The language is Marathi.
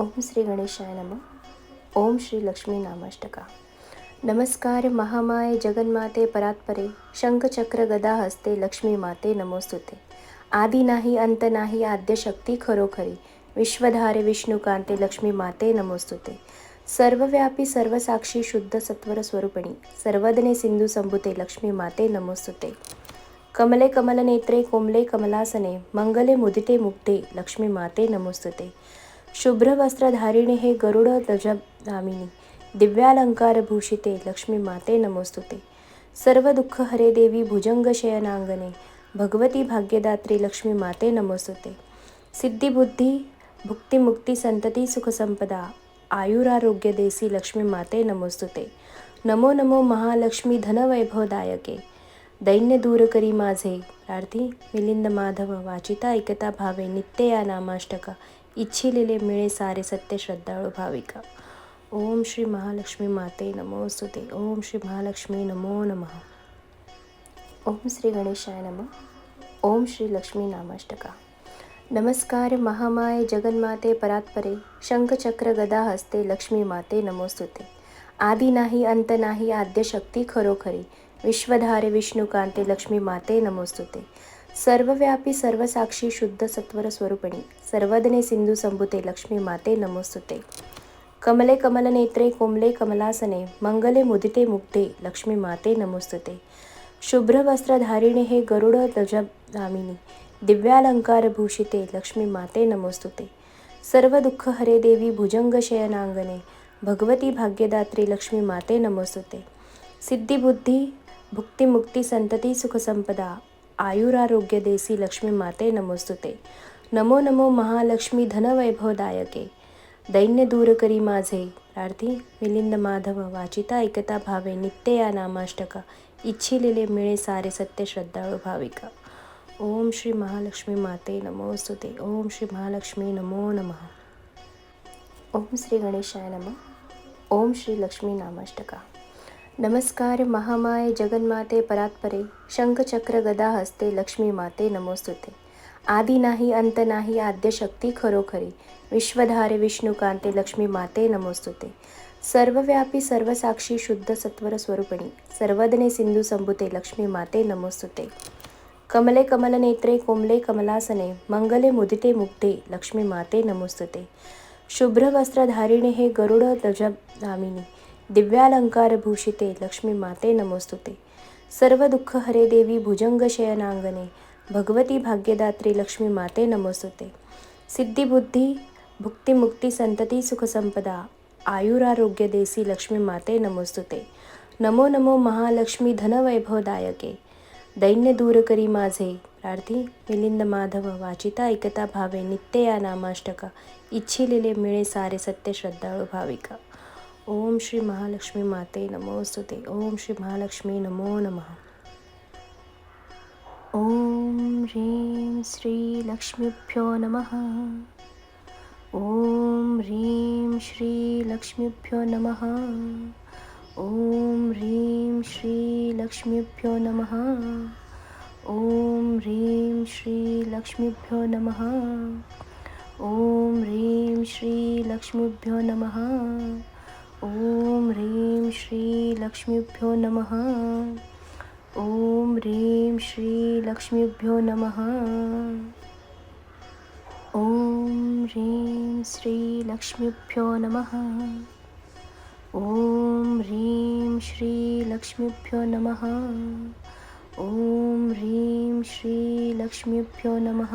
ओम श्री गणेशाय नम। ओम श्री लक्ष्मी नामाष्टका। नमस्कार महामाय जगन्माते परात्परे शंखचक्र गदा हस्ते लक्ष्मी माते नमोस्तुते। आदी नाही अंत नाही आद्य शक्ती खरोखरी। विश्वधारे विष्णुकांते लक्ष्मी माते नमोस्तुते। सर्वव्यापी सर्वसाक्षी शुद्ध सत्वर स्वरूपिणी सर्वदने सिंधू संभुते लक्ष्मी माते नमोस्तुते। कमले कमलनेत्रे कोमले कमलासने मंगले मुदिते मुग्धे लक्ष्मी माते नमोस्तुते। शुभ्रवस्त्रधारिणी हे गरुड ध्वजधामिनी दिव्यालंकार भूषिते लक्ष्मी माते नमोस्तुते. सर्व दुःख हरे देवी भुजंग शयनांगणे भगवती भाग्यदात्री लक्ष्मी माते नमोस्तुते. सिद्धिबुद्धी भुक्तिमुक्ती संतती सुखसंपदा आयुरारोग्य देसी लक्ष्मी माते नमोस्तुते. नमो नमो महालक्ष्मी धनवैभवदायके. दैन्य दूर करी माझे. प्रार्थी मिलिंद माधव वाचिता ऐकता भावे नित्य या नामाष्टका. इच्छिलेले मिळे सारे सत्य श्रद्धाळू भाविका. ओम श्री महालक्ष्मी माते नमोस्तुते ओम श्री महालक्ष्मी नमो नमः. ओम श्री गणेशाय नम. ओम श्री लक्ष्मी नामाष्टका. नमस्कार महामाय जगन्माते परात्परे. शंखचक्र गदा हस्ते लक्ष्मी माते नमोस्तुते आदी नाही अंत नाही आद्य शक्ती खरोखरी. विश्वधारे विष्णुकांते लक्ष्मी माते नमोस्तुते सर्वव्यापी सर्वसाक्षी शुद्ध सत्वर स्वरूपिणी. सर्वदने सिंधू संभुते लक्ष्मी माते नमोस्तुते. कमले कमलनेत्रे कोमले कमलासने मंगले मुदिते मुग्धे लक्ष्मी माते नमोस्तुते. शुभ्र वस्त्रधारिणे हे गरुड ध्वजधामिनी दिव्यालंकार भूषिते लक्ष्मी माते नमोस्तुते. सर्व दुःख हरे देवी भुजंग शयनांगने भगवती भाग्यदात्री लक्ष्मी माते नमोस्तुते. सिद्धिबुद्धी भुक्तिमुक्ती संतती सुखसंपदा आयुरारोग्य देसी लक्ष्मी माते नमोस्तुते. नमो नमो महालक्ष्मी धनवैभवदायके. दैन्य दूर करी माझे. प्रार्थी मिलिंद माधव वाचिता ऐकता भावे नित्य या नामाष्टका इच्छिलेले मिळे सारे सत्य श्रद्धाळू भाविका. ओम श्री महालक्ष्मी माते नमोस्तुते. ओम श्री महालक्ष्मी नमो नमः. ओम श्री गणेशाय नम. ओम श्री लक्ष्मी नामाष्टका. नमस्कार महामाय जगन्माते परात्परे शंखचक्र गदा हस्ते लक्ष्मी माते नमोस्तुते. आदी नाही अंत नाही आद्य शक्ती खरोखरी विश्वधारे विष्णुकांते लक्ष्मी माते नमोस्तुते. सर्वव्यापी सर्वसाक्षी शुद्ध सत्वर स्वरूपिणी सर्वदने सिंधू संभुते लक्ष्मी माते नमोस्तुते. कमले कमलनेत्रे कोमले कमलासने मंगले मुदिते मुग्धे लक्ष्मी माते नमोस्तुते. शुभ्र वस्त्रधारिणी हे गरुड ध्वजधामिनी दिव्यालंकारभूषिते लक्ष्मी माते नमोस्तुते. सर्व दुःख हरे देवी भुजंगशयनांगने भगवती भाग्यदात्री लक्ष्मी माते नमोस्तुते. सिद्धिबुद्धी भुक्तिमुक्ती संतती सुखसंपदा आयुरारोग्य देसी लक्ष्मी माते नमोस्तुते. नमो नमो महालक्ष्मी धनवैभवदायके. दैन्य दूर करी माझे प्रार्थी मिलिंद माधव वाचिता ऐकता भावे नित्य या नामाष्टका इच्छिलेले मिळे सारे सत्य श्रद्धाळू भाविका. ओम श्री महालक्ष्मी माते नमोस्तुते ओम श्री महालक्ष्मी नमो नमः. ॐ ह्रीं श्रीलक्ष्मीभ्यो नमः. ॐ ह्रीं श्रीलक्ष्मीभ्यो नमः. ॐ ह्रीं श्रीलक्ष्मीभ्यो नमः. ॐ ह्रीं श्रीलक्ष्मीभ्यो नमः. ॐ ह्रीं श्रीलक्ष्मीभ्यो नमः. ओम ह्रीं श्री लक्ष्मीभ्यो नमः। ओम ह्रीं श्री लक्ष्मीभ्यो नमः। ॐ ह्रीं श्री लक्ष्मीभ्यो नमः। ॐ ह्रीं श्री लक्ष्मीभ्यो नमः। ॐ ह्रीं श्री लक्ष्मीभ्यो नमः।